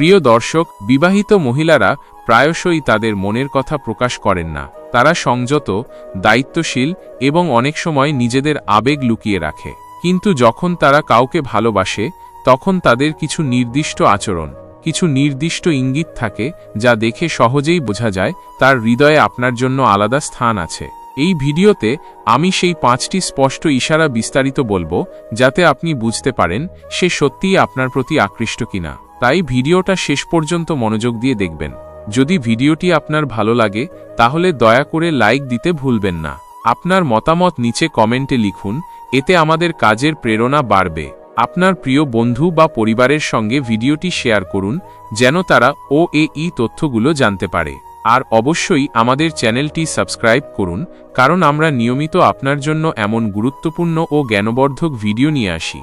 প্রিয় দর্শক, বিবাহিত মহিলারা প্রায়শই তাদের মনের কথা প্রকাশ করেন না। তারা সংযত, দায়িত্বশীল এবং অনেক সময় নিজেদের আবেগ লুকিয়ে রাখে। কিন্তু যখন তারা কাউকে ভালোবাসে, তখন তাদের কিছু নির্দিষ্ট আচরণ, কিছু নির্দিষ্ট ইঙ্গিত থাকে যা দেখে সহজেই বোঝা যায় তার হৃদয়ে আপনার জন্য আলাদা স্থান আছে। এই ভিডিওতে আমি সেই পাঁচটি স্পষ্ট ইশারা বিস্তারিত বলব, যাতে আপনি বুঝতে পারেন সে সত্যিই আপনার প্রতি আকৃষ্ট কিনা। তাই ভিডিওটা শেষ পর্যন্ত মনোযোগ দিয়ে দেখবেন। যদি ভিডিওটি আপনার ভালো লাগে, তাহলে দয়া করে লাইক দিতে ভুলবেন না। আপনার মতামত নিচে কমেন্টে লিখুন, এতে আমাদের কাজের প্রেরণা বাড়বে। আপনার প্রিয় বন্ধু বা পরিবারের সঙ্গে ভিডিওটি শেয়ার করুন, যেন তারা ও এ ই তথ্যগুলো জানতে পারে। আর অবশ্যই আমাদের চ্যানেলটি সাবস্ক্রাইব করুন, কারণ আমরা নিয়মিত আপনার জন্য এমন গুরুত্বপূর্ণ ও জ্ঞানবর্ধক ভিডিও নিয়ে আসি।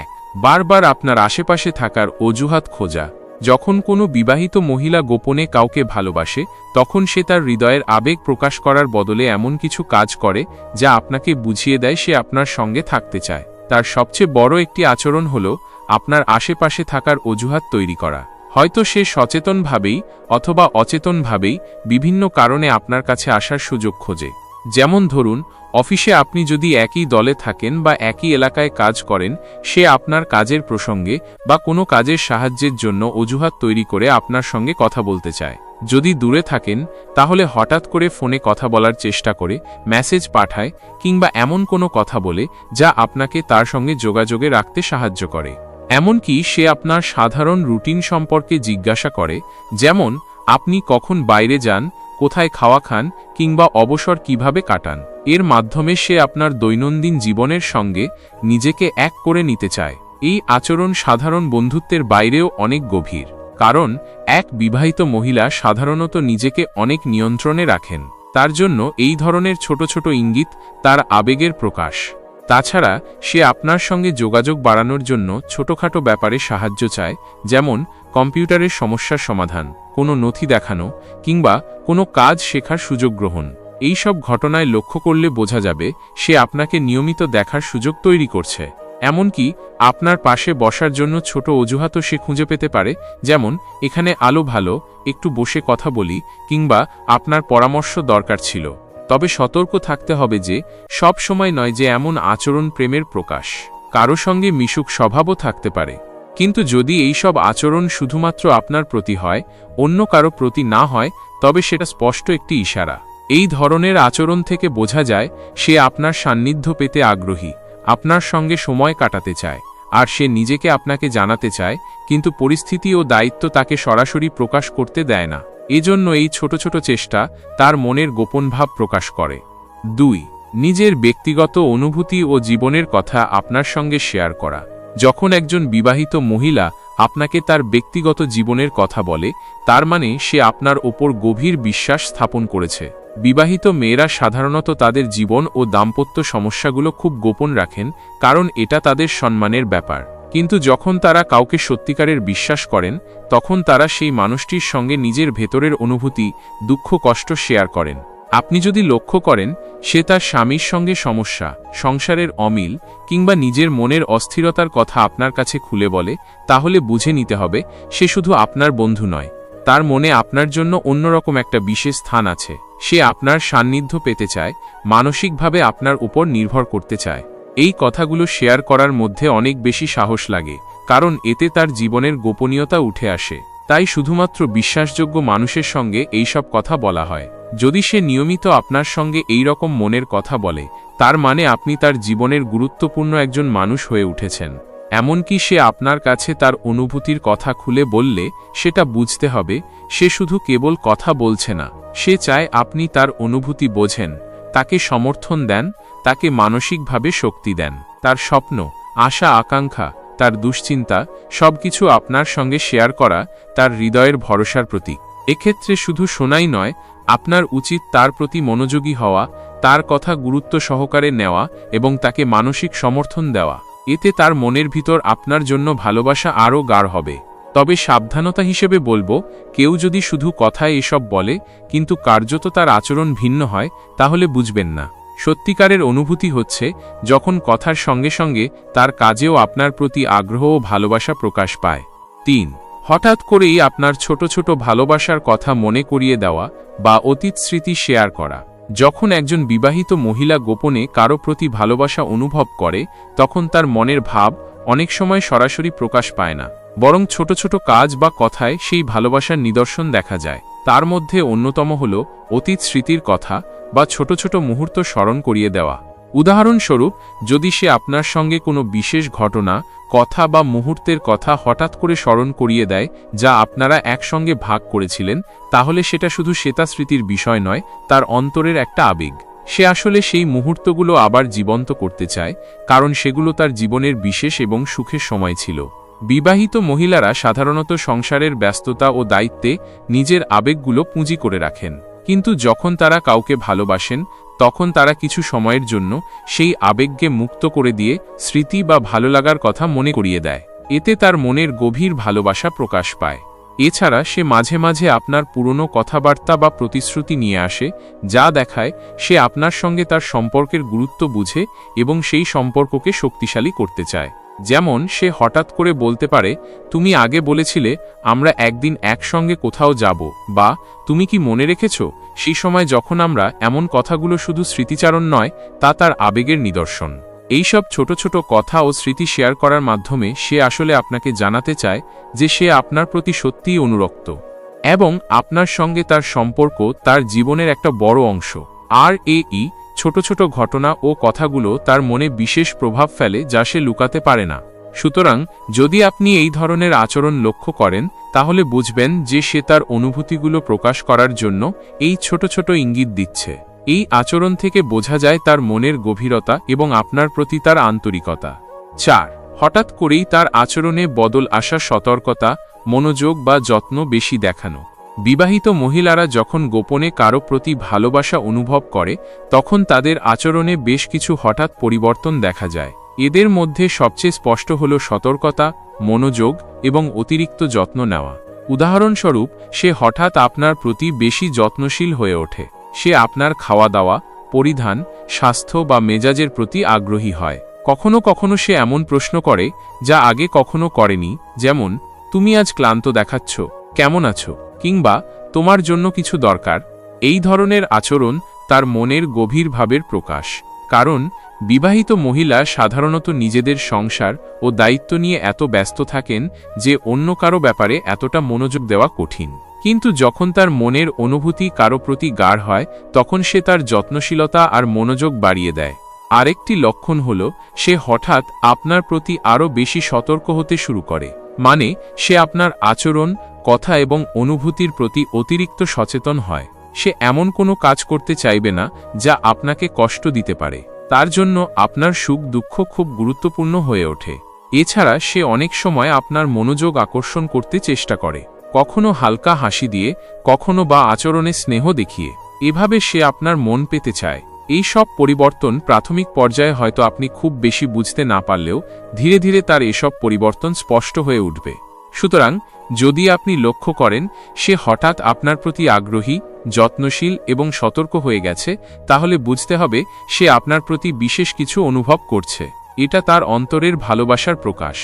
এক বারবার আপনার আশেপাশে থাকার অজুহাত খোঁজা। যখন কোনো বিবাহিত মহিলা গোপনে কাউকে ভালোবাসে, তখন সে তার হৃদয়ের আবেগ প্রকাশ করার বদলে এমন কিছু কাজ করে, যা আপনাকে বুঝিয়ে দেয় সে আপনার সঙ্গে থাকতে চায়। তার সবচেয়ে বড় একটি আচরণ হল আপনার আশেপাশে থাকার অজুহাত তৈরি করা। হয়তো সে সচেতনভাবেই অথবা অচেতনভাবেই বিভিন্ন কারণে আপনার কাছে আসার সুযোগ খোঁজে। যেমন ধরুন, অফিসে আপনি যদি একই দলে থাকেন বা একই এলাকায় কাজ করেন, সে আপনার কাজের প্রসঙ্গে বা কোনো কাজের সাহায্যের জন্য অজুহাত তৈরি করে আপনার সঙ্গে কথা বলতে চায়। যদি দূরে থাকেন, তাহলে হঠাৎ করে ফোনে কথা বলার চেষ্টা করে, মেসেজ পাঠায় কিংবা এমন কোনো কথা বলে যা আপনাকে তার সঙ্গে যোগাযোগে রাখতে সাহায্য করে। এমনকি সে আপনার সাধারণ রুটিন সম্পর্কে জিজ্ঞাসা করে, যেমন, আপনি কখন বাইরে যান কোথায় খাওয়া খান কিংবা অবসর কীভাবে কাটান, এর মাধ্যমে সে আপনার দৈনন্দিন জীবনের সঙ্গে নিজেকে এক করে নিতে চায়। এই আচরণ সাধারণ বন্ধুত্বের বাইরেও অনেক গভীর, কারণ এক বিবাহিত মহিলা সাধারণত নিজেকে অনেক নিয়ন্ত্রণে রাখেন। তার জন্য এই ধরনের ছোট ছোট ইঙ্গিত তার আবেগের প্রকাশ। তাছাড়া সে আপনার সঙ্গে যোগাযোগ বাড়ানোর জন্য ছোটখাটো ব্যাপারে সাহায্য চায়, যেমন কম্পিউটারের সমস্যার সমাধান, কোনো নথি দেখানো, কিংবা কোনো কাজ শেখার সুযোগ গ্রহণ। এই সব ঘটনায় লক্ষ্য করলে বোঝা যাবে, সে আপনাকে নিয়মিত দেখার সুযোগ তৈরি করছে। এমনকি আপনার পাশে বসার জন্য ছোট অজুহাতও সে খুঁজে পেতে পারে, যেমন, এখানে আলো ভালো, একটু বসে কথা বলি, কিংবা আপনার পরামর্শ দরকার ছিল। তবে সতর্ক থাকতে হবে যে, সব সময় নয় যে এমন আচরণ প্রেমের প্রকাশ। কারও সঙ্গে মিশুক স্বভাবও থাকতে পারে। কিন্তু যদি এই সব আচরণ শুধুমাত্র আপনার প্রতি হয়, অন্য কারও প্রতি না হয়, তবে সেটা স্পষ্ট একটি ইশারা। এই ধরনের আচরণ থেকে বোঝা যায়, সে আপনার সান্নিধ্য পেতে আগ্রহী, আপনার সঙ্গে সময় কাটাতে চায়, আর সে নিজেকে আপনাকে জানাতে চায়, কিন্তু পরিস্থিতি ও দায়িত্ব তাকে সরাসরি প্রকাশ করতে দেয় না। এজন্য এই ছোট ছোট চেষ্টা তার মনের গোপন ভাব প্রকাশ করে। দুই, নিজের ব্যক্তিগত অনুভূতি ও জীবনের কথা আপনার সঙ্গে শেয়ার করা। যখন একজন বিবাহিত মহিলা আপনাকে তার ব্যক্তিগত জীবনের কথা বলে, তার মানে সে আপনার ওপর গভীর বিশ্বাস স্থাপন করেছে। বিবাহিত মেয়েরা সাধারণত তাদের জীবন ও দাম্পত্য সমস্যাগুলো খুব গোপন রাখেন, কারণ এটা তাদের সম্মানের ব্যাপার। কিন্তু যখন তারা কাউকে সত্যিকারের বিশ্বাস করেন, তখন তারা সেই মানুষটির সঙ্গে নিজের ভেতরের অনুভূতি, দুঃখ, কষ্ট শেয়ার করেন। আপনি যদি লক্ষ্য করেন, সে তার স্বামীর সঙ্গে সমস্যা, সংসারের অমিল, কিংবা নিজের মনের অস্থিরতার কথা আপনার কাছে খুলে বলে, তাহলে বুঝে নিতে হবে, সে শুধু আপনার বন্ধু নয়। তার মনে আপনার জন্য অন্যরকম একটা বিশেষ স্থান আছে। সে আপনার সান্নিধ্য পেতে চায়, মানসিকভাবে আপনার উপর নির্ভর করতে চায়। এই কথাগুলো শেয়ার করার মধ্যে অনেক বেশি সাহস লাগে, কারণ এতে তার জীবনের গোপনীয়তা উঠে আসে। তাই শুধুমাত্র বিশ্বাসযোগ্য মানুষের সঙ্গে এইসব কথা বলা হয়। যদি সে নিয়মিত আপনার সঙ্গে এই রকম মনের কথা বলে, তার মানে আপনি তার জীবনের গুরুত্বপূর্ণ একজন মানুষ হয়ে উঠেছেন। এমনকি সে আপনার কাছে তার অনুভূতির কথা খুলে বললে, সেটা বুঝতে হবে, সে শুধু কেবল কথা বলছে না, সে চায় আপনি তার অনুভূতি বোঝেন, তাকে সমর্থন দেন, তাকে মানসিকভাবে শক্তি দেন। তার স্বপ্ন, আশা, আকাঙ্ক্ষা, তার দুশ্চিন্তা, সবকিছু আপনার সঙ্গে শেয়ার করা, তার হৃদয়ের ভরসার প্রতীক। এক্ষেত্রে শুধু শোনাই নয় আপনার উচিত তার প্রতি মনোযোগী হওয়া, তার কথা গুরুত্ব সহকারে নেওয়া এবং তাকে মানসিক সমর্থন দেওয়া। এতে তার মনের ভিতর আপনার জন্য ভালোবাসা আরও গাঢ় হবে। তবে সাবধানতা হিসেবে বলব, কেউ যদি শুধু কথায় এসব বলে, কিন্তু কার্যত তার আচরণ ভিন্ন হয়, তাহলে বুঝবেন না। সত্যিকারের অনুভূতি হচ্ছে, যখন কথার সঙ্গে সঙ্গে তার কাজেও আপনার প্রতি আগ্রহ ও ভালোবাসা প্রকাশ পায়। তিন হঠাৎ করেই আপনার ছোট ছোট ভালোবাসার কথা মনে করিয়ে দেওয়া বা অতীত স্মৃতি শেয়ার করা। যখন একজন বিবাহিত মহিলা গোপনে কারও প্রতি ভালোবাসা অনুভব করে, তখন তার মনের ভাব অনেক সময় সরাসরি প্রকাশ পায় না। বরং ছোট ছোট কাজ বা কথায় সেই ভালোবাসার নিদর্শন দেখা যায়। তার মধ্যে অন্যতম হল অতীত স্মৃতির কথা বা ছোট ছোট মুহূর্ত স্মরণ করিয়ে দেওয়া। উদাহরণস্বরূপ, যদি সে আপনার সঙ্গে কোনো বিশেষ ঘটনা, কথা বা মুহূর্তের কথা হঠাৎ করে স্মরণ করিয়ে দেয়, যা আপনারা একসঙ্গে ভাগ করেছিলেন, তাহলে সেটা শুধু শ্বেতা স্মৃতির বিষয় নয়, তার অন্তরের একটা আবেগ। সে আসলে সেই মুহূর্তগুলো আবার জীবন্ত করতে চায়, কারণ সেগুলো তার জীবনের বিশেষ এবং সুখের সময় ছিল। বিবাহিত মহিলারা সাধারণত সংসারের ব্যস্ততা ও দায়িত্বে নিজের আবেগগুলো পুঁজি করে রাখেন। কিন্তু যখন তারা কাউকে ভালোবাসেন তখন তারা কিছু সময়ের জন্য সেই আবেগকে মুক্ত করে দিয়ে স্মৃতি বা ভালো লাগার কথা মনে করিয়ে দেয়। এতে তার মনের গভীর ভালোবাসা প্রকাশ পায়। এছাড়া সে মাঝে মাঝে আপনার পুরনো কথাবার্তা বা প্রতিশ্রুতি নিয়ে আসে, যা দেখায় সে আপনার সঙ্গে তার সম্পর্কের গুরুত্ব বুঝে এবং সেই সম্পর্ককে শক্তিশালী করতে চায়। যেমন সে হঠাৎ করে বলতে পারে, তুমি আগে বলেছিলে আমরা একদিন একসঙ্গে কোথাও যাব, বা তুমি কি মনে রেখেছ সেই সময় যখন আমরা এমন কথাগুলো শুধু স্মৃতিচারণ নয়, তা তার আবেগের নিদর্শন? এইসব ছোট ছোট কথা ও স্মৃতি শেয়ার করার মাধ্যমে সে আসলে আপনাকে জানাতে চায় যে সে আপনার প্রতি সত্যিই অনুরক্ত এবং আপনার সঙ্গে তার সম্পর্ক তার জীবনের একটা বড় অংশ। আর এ ই ছোট ছোট ঘটনা ও কথাগুলো তার মনে বিশেষ প্রভাব ফেলে যা সে লুকাতে পারে না। সুতরাং, যদি আপনি এই ধরনের আচরণ লক্ষ্য করেন, তাহলে বুঝবেন যে সে তার অনুভূতিগুলো প্রকাশ করার জন্য এই ছোট ছোট ইঙ্গিত দিচ্ছে। এই আচরণ থেকে বোঝা যায় তার মনের গভীরতা এবং আপনার প্রতি তার আন্তরিকতা। চার, হঠাৎ করেই তার আচরণে বদল আসা সতর্কতা, মনোযোগ বা যত্ন বেশি দেখানো। বিবাহিত মহিলারা যখন গোপনে কারও প্রতি ভালোবাসা অনুভব করে, তখন তাদের আচরণে বেশ কিছু হঠাৎ পরিবর্তন দেখা যায়। এদের মধ্যে সবচেয়ে স্পষ্ট হল সতর্কতা, মনোযোগ এবং অতিরিক্ত যত্ন নেওয়া। উদাহরণস্বরূপ, সে হঠাৎ আপনার প্রতি বেশি যত্নশীল হয়ে ওঠে। সে আপনার খাওয়া দাওয়া পরিধান, স্বাস্থ্য বা মেজাজের প্রতি আগ্রহী হয়। কখনো কখনো সে এমন প্রশ্ন করে, যা আগে কখনো করেনি, যেমন, তুমি আজ ক্লান্ত দেখাচ্ছ, কেমন আছো? কিংবা তোমার জন্য কিছু দরকার, এই ধরনের আচরণ তার মনের গভীর ভাবের প্রকাশ। কারণ, বিবাহিত মহিলা সাধারণত নিজেদের সংসার ও দায়িত্ব নিয়ে এত ব্যস্ত থাকেন যে অন্য কারও ব্যাপারে এতটা মনোযোগ দেওয়া কঠিন। কিন্তু যখন তার মনের অনুভূতি কারও প্রতি গাঢ় হয়, তখন সে তার যত্নশীলতা আর মনোযোগ বাড়িয়ে দেয়। আরেকটি লক্ষণ হল, সে হঠাৎ আপনার প্রতি আরও বেশি সতর্ক হতে শুরু করে। মানে সে আপনার আচরণ কথা এবং অনুভূতির প্রতি অতিরিক্ত সচেতন হয়। সে এমন কোনো কাজ করতে চাইবে না, যা আপনাকে কষ্ট দিতে পারে। তার জন্য আপনার সুখ দুঃখ খুব গুরুত্বপূর্ণ হয়ে ওঠে। এছাড়া সে অনেক সময় আপনার মনোযোগ আকর্ষণ করতে চেষ্টা করে। কখনো হালকা হাসি দিয়ে, কখনো বা আচরণে স্নেহ দেখিয়ে। এভাবে সে আপনার মন পেতে চায়। এই সব পরিবর্তন প্রাথমিক পর্যায়ে হয়তো আপনি খুব বেশি বুঝতে না পারলেও, ধীরে ধীরে তার এসব পরিবর্তন স্পষ্ট হয়ে উঠবে। সুতরাং যদি আপনি লক্ষ্য করেন, সে হঠাৎ আপনার প্রতি আগ্রহী, যত্নশীল এবং সতর্ক হয়ে গেছে, তাহলে বুঝতে হবে সে আপনার প্রতি বিশেষ কিছু অনুভব করছে। এটা তার অন্তরের ভালোবাসার প্রকাশ।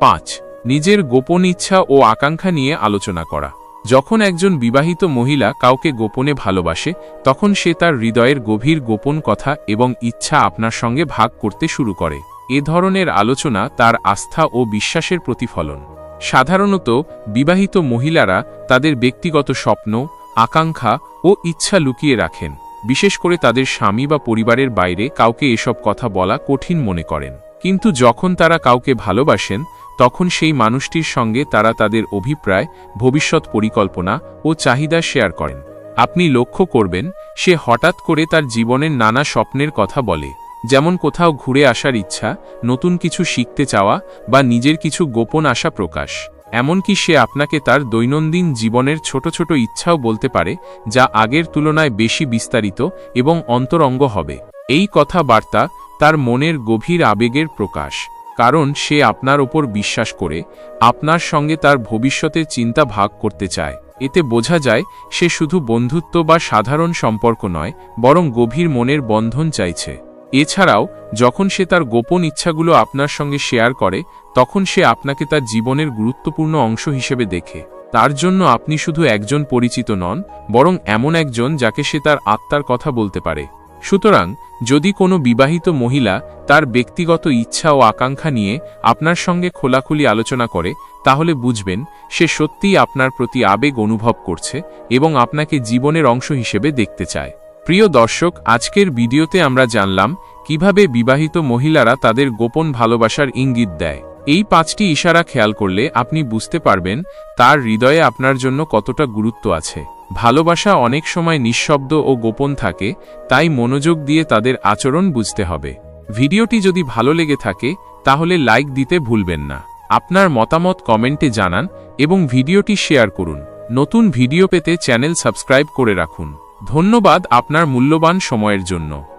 পাঁচ, নিজের গোপন ইচ্ছা ও আকাঙ্ক্ষা নিয়ে আলোচনা করা। যখন একজন বিবাহিত মহিলা কাউকে গোপনে ভালোবাসে, তখন সে তার হৃদয়ের গভীর গোপন কথা এবং ইচ্ছা আপনার সঙ্গে ভাগ করতে শুরু করে। এ ধরনের আলোচনা তার আস্থা ও বিশ্বাসের প্রতিফলন। সাধারণত বিবাহিত মহিলারা তাদের ব্যক্তিগত স্বপ্ন, আকাঙ্ক্ষা ও ইচ্ছা লুকিয়ে রাখেন, বিশেষ করে তাদের স্বামী বা পরিবারের বাইরে কাউকে এসব কথা বলা কঠিন মনে করেন। কিন্তু যখন তারা কাউকে ভালোবাসেন, তখন সেই মানুষটির সঙ্গে তারা তাদের অভিপ্রায়, ভবিষ্যৎ পরিকল্পনা ও চাহিদা শেয়ার করেন। আপনি লক্ষ্য করবেন, সে হঠাৎ করে তার জীবনের নানা স্বপ্নের কথা বলে যেমন কোথাও ঘুরে আসার ইচ্ছা, নতুন কিছু শিখতে চাওয়া বা নিজের কিছু গোপন আশা প্রকাশ। এমনকি সে আপনাকে তার দৈনন্দিন জীবনের ছোট ছোট ইচ্ছাও বলতে পারে, যা আগের তুলনায় বেশি বিস্তারিত এবং অন্তরঙ্গ হবে। এই কথাবার্তা তার মনের গভীর আবেগের প্রকাশ, কারণ সে আপনার ওপর বিশ্বাস করে, আপনার সঙ্গে তার ভবিষ্যতের চিন্তা ভাগ করতে চায়। এতে বোঝা যায়, সে শুধু বন্ধুত্ব বা সাধারণ সম্পর্ক নয়, বরং গভীর মনের বন্ধন চাইছে। এছাড়াও, যখন সে তার গোপন ইচ্ছাগুলো আপনার সঙ্গে শেয়ার করে, তখন সে আপনাকে তার জীবনের গুরুত্বপূর্ণ অংশ হিসেবে দেখে। তার জন্য আপনি শুধু একজন পরিচিত নন, বরং এমন একজন যাকে সে তার আত্মার কথা বলতে পারে। সুতরাং, যদি কোনো বিবাহিত মহিলা তার ব্যক্তিগত ইচ্ছা ও আকাঙ্ক্ষা নিয়ে আপনার সঙ্গে খোলাখুলি আলোচনা করে, তাহলে বুঝবেন, সে সত্যিই আপনার প্রতি আবেগ অনুভব করছে এবং আপনাকে জীবনের অংশ হিসেবে দেখতে চায়। প্রিয় দর্শক, আজকের ভিডিওতে আমরা জানলাম কীভাবে বিবাহিত মহিলারা তাদের গোপন ভালোবাসার ইঙ্গিত দেয়। এই পাঁচটি ইশারা খেয়াল করলে আপনি বুঝতে পারবেন তার হৃদয়ে আপনার জন্য কতটা গুরুত্ব আছে। ভালোবাসা অনেক সময় নিঃশব্দ ও গোপন থাকে, তাই মনোযোগ দিয়ে তাদের আচরণ বুঝতে হবে। ভিডিওটি যদি ভালো লেগে থাকে, তাহলে লাইক দিতে ভুলবেন না। আপনার মতামত কমেন্টে জানান এবং ভিডিওটি শেয়ার করুন। নতুন ভিডিও পেতে চ্যানেল সাবস্ক্রাইব করে রাখুন। ধন্যবাদ আপনার মূল্যবান সময়ের জন্য।